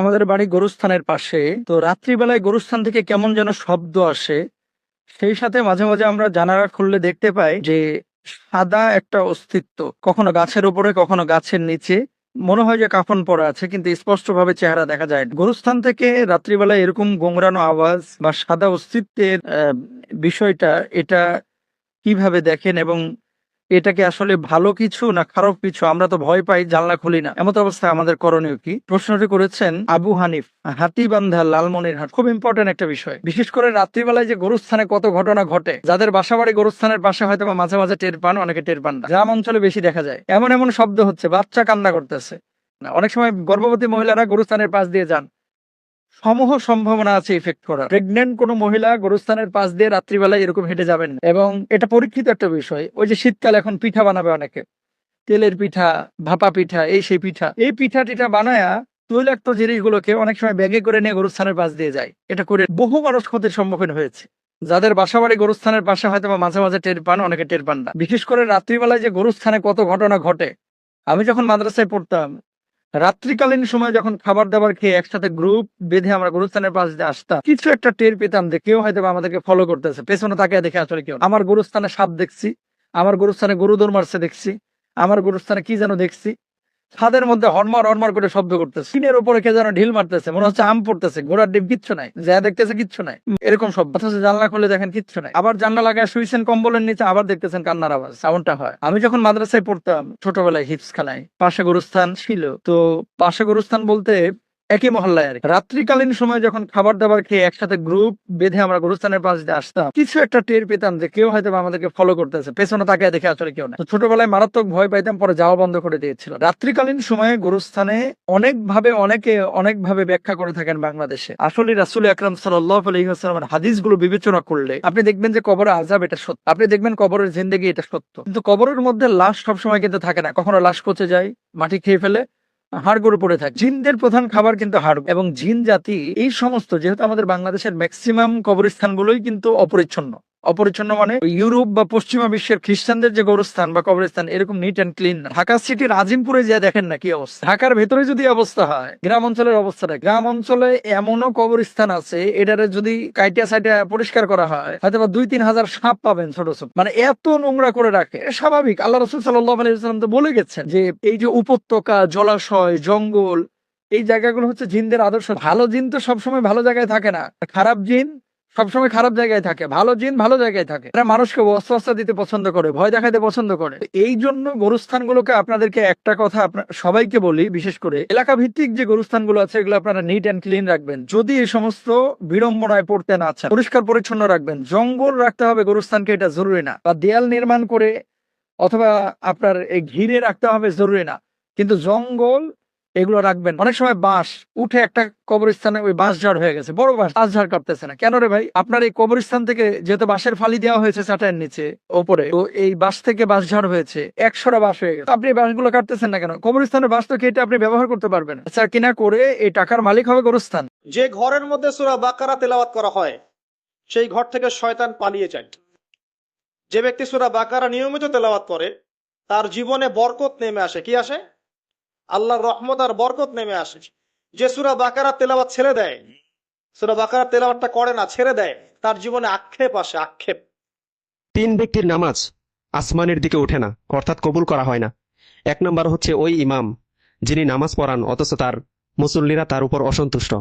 আমাদের বাড়ি গরুস্থানের পাশে। তো রাত্রিবেলায় গরুস্থান থেকে কেমন যেন শব্দ আসে। সেই সাথে মাঝে মাঝে আমরা জানালা খুললে দেখতে পাই যে, সাদা একটা অস্তিত্ব। কখনো গাছের উপরে, কখনো গাছের নিচে। মনে হয় যে কাফন পরা আছে, কিন্তু স্পষ্টভাবে চেহারা দেখা যায়। গরুস্থান থেকে রাত্রিবেলায় এরকম গোংরানো আওয়াজ বা সাদা অস্তিত্বের বিষয়টা, এটা কীভাবে দেখেন এবং এটাকে আসলে ভালো কিছু না খারাপ কিছু? আমরা তো ভয় পাই, জানলা খুলি না। এমত অবস্থায় আমাদের করণীয় কি? প্রশ্নটি করেছেন আবু হানিফ, হাতিবান্ধা লালমনিরহাট। খুব ইম্পর্টেন্ট একটা বিষয়। বিশেষ করে রাত্রিবেলায় যে গরুস্থানে কত ঘটনা ঘটে, যাদের বাসাবাড়ি গরুস্থানের পাশে হয়তো বা মাঝে মাঝে টের পান, অনেকে টের পান না। গ্রাম অঞ্চলে বেশি দেখা যায়। এমন এমন শব্দ হচ্ছে, বাচ্চা কান্না করতেছে। অনেক সময় গর্ভবতী মহিলারা গরুস্থানের পাশ দিয়ে যান। সমূহ সম্ভাবনা আছে ইফেক্ট করার। প্রেগনেন্ট কোনো মহিলা গরুস্থানের পাশ দিয়ে রাত্রিবেলায় এরকম হেঁটে যাবেন। এবং এটা পরীক্ষিত একটা বিষয়, ওই যে শীতকালে এখন পিঠা বানাবে অনেকে। তেলের পিঠা, ভাপা পিঠা, এই সেই পিঠা। এই পিঠা টিঠা বানায়া তৈলাক্ত জিনিসগুলোকে অনেক সময় ব্যাগে করে নিয়ে গরুস্থানের পাশ দিয়ে যায়। এটা করে বহু মানুষ ক্ষতির সম্মুখীন হয়েছে। যাদের বাসা বাড়ি গরুস্থানের পাশে হয়তো বা মাঝে মাঝে টের পান, অনেকে টের পান না। বিশেষ করে রাত্রিবেলায় যে গরুস্থানে কত ঘটনা ঘটে। আমি যখন মাদ্রাসায় পড়তাম রাত্রিকালীন সময় যখন খাবার দাবার খেয়ে একসাথে গ্রুপ বেঁধে আমরা গুরুস্থানের পাশ দিয়ে আসতাম, কিছু একটা টের পেতাম যে কেউ হয়তো আমাদেরকে ফলো করতেছে, পেছনে তাকে দেখে আসলে কেউ। আমার গুরুস্থানে সাপ দেখছি, আমার গুরুস্থানে গরু মারছে দেখছি, আমার গুরুস্থানে কি যেন দেখছি ছাদের মধ্যে হরমার হরমার করে শব্দ করতেছে। টিনের উপরে কে যেন ঢিল মারতেছে, মনে হচ্ছে আম পড়তেছে, ঘোড়ার ডিম কিচ্ছু নাই, যা দেখতেছে কিচ্ছু নাই। এরকম সব অথচ জানলা খুলে দেখেন কিচ্ছু নাই। আবার জানলা লাগায় শুয়েছেন কম্বলের নিচে, আবার দেখতেছেন কান্নার আওয়াজ সাউন্ডটা হয়। আমি যখন মাদ্রাসায় পড়তাম, ছোটবেলায় হিপস খেলায়, পাশে গুরুস্থান ছিল। তো পাশে গুরুস্থান বলতে একই মহল্লায় আর রাত্রিকালীন সময় যখন খাবার দাবার খেয়ে একসাথে গ্রুপ বেঁধে আমরা গরুস্থানের পাশ দিয়ে আসতাম, কিছু একটা টের পেতাম যে কেউ হয়তো আমাদেরকে ফলো করতেছে, পেছনে তাকিয়ে দেখে আসলে কেউ না ছোটবেলায় মারাত্মক ভয় পাইতাম, পরে যাওয়া বন্ধ করে দিয়েছিল। রাত্রিকালীন সময়ে গরুস্থানে অনেক ভাবে অনেকে অনেক ভাবে ব্যাখ্যা করে থাকেন বাংলাদেশে। আসলে রাসুল আকরাম সাল্লাহ হাদিসগুলো বিবেচনা করলে আপনি দেখবেন যে কবরে আজাব এটা সত্য। আপনি দেখবেন কবরের জিন্দগি এটা সত্য। কিন্তু কবরের মধ্যে লাশ সবসময় কিন্তু থাকে না। কখনো লাশ পচে যায়, মাটি খেয়ে ফেলে হাড়গোড় পড়ে থাকে। জিনদের প্রধান খাবার কিন্তু হাড় এবং জিন জাতি এই সমস্ত যেহেতু আমাদের বাংলাদেশের ম্যাক্সিমাম কবরস্থানগুলোই কিন্তু অপরিচ্ছন্ন। অপরিচ্ছন্ন মানে ইউরোপ বা পশ্চিমা বিশ্বের খ্রিস্টানদের যে গৌরস্থান বা কবরস্থান, এরকম নিট অ্যান্ড ক্লিন ঢাকা সিটির আজিমপুরে যা দেখেন না কি অবস্থা। ঢাকার ভেতরে যদি অবস্থা হয়, গ্রাম অঞ্চলের অবস্থাটা গ্রাম অঞ্চলে এমনও কবরস্থান আছে, এটারে যদি কাইটিয়া সাইটিয়া পরিষ্কার করা হয় হয়তো দুই তিন হাজার সাপ পাবেন ছোট ছোট। মানে এত নোংরা করে রাখে স্বাভাবিক। আল্লাহ রসুল সাল্লাহ আলাইসাল্লাম তো বলে গেছেন যে, এই যে উপত্যকা, জলাশয়, জঙ্গল, এই জায়গাগুলো হচ্ছে জিনদের আদর্শ। ভালো জিন তো সবসময় ভালো জায়গায় থাকে না। খারাপ জিন সবসময় খারাপ জায়গায় থাকে, ভালো জিন ভালো জায়গায় থাকে। এরা মানুষকে অস্ত্র দিতে পছন্দ করে, ভয় দেখাতে পছন্দ করে। এই জন্য গরুস্থানগুলোকে আপনাদেরকে একটা কথা সবাইকে বলি, বিশেষ করে এলাকা ভিত্তিক যে গরুস্থানগুলো আছে, এগুলো আপনারা নিট অ্যান্ড ক্লিন রাখবেন। যদি এই সমস্ত বিড়ম্বনায় পড়তে না চান, পরিষ্কার পরিচ্ছন্ন রাখবেন। জঙ্গল রাখতে হবে গরুস্থানকে, এটা জরুরি না। বা দেয়াল নির্মাণ করে অথবা আপনার এই ঘিরে রাখতে হবে, জরুরি না। কিন্তু জঙ্গল এগুলো রাখবেন। অনেক সময় বাঁশ উঠে একটা কবরস্থানে ওই বাঁশ ঝাড় হয়ে গেছে। বড় বাঁশ বাঁশ ঝাড় কাটতেছে না। কেন রে ভাই? আপনার এই কবরস্থান থেকে যেহেতু বাঁশের ফালি দেওয়া হয়েছে চাটার নিচে, ওপরে, তো এই বাঁশ থেকে বাঁশ ঝাড় হয়েছে। একশোটা বাঁশ হয়ে গেছে। আপনি বাঁশগুলো কাটতেছেন না কেন? কবরস্থানের বাঁশ তো কেটে আপনি ব্যবহার করতে পারবেন আচ্ছা কিনা করে এই টাকার মালিক হবে গরুস্থান। যে ঘরের মধ্যে সুরা বাকারা তেলাওয়াত করা হয়, সেই ঘর থেকে শয়তান পালিয়ে যায়। যে ব্যক্তি সুরা বাকারা নিয়মিত তেলাওয়াত করে, তার জীবনে বরকত নেমে আসে। কি আসে? আল্লাহর রহমত আর বরকত নেমে আসে। যে সুরা বাকারা তেলাওয়াত ছেড়ে দেয়, সুরা বাকারা তেলাওয়াতটা করে না, ছেড়ে দেয়, তার জীবনে আক্ষেপ আসে, আক্ষেপ। তিন ব্যক্তির নামাজ আসমানের দিকে ওঠে না, অর্থাৎ কবুল করা হয় না। এক নম্বর হচ্ছে ওই ইমাম যিনি নামাজ পড়ান, অথচ তার মুসল্লিরা তার উপর অসন্তুষ্ট।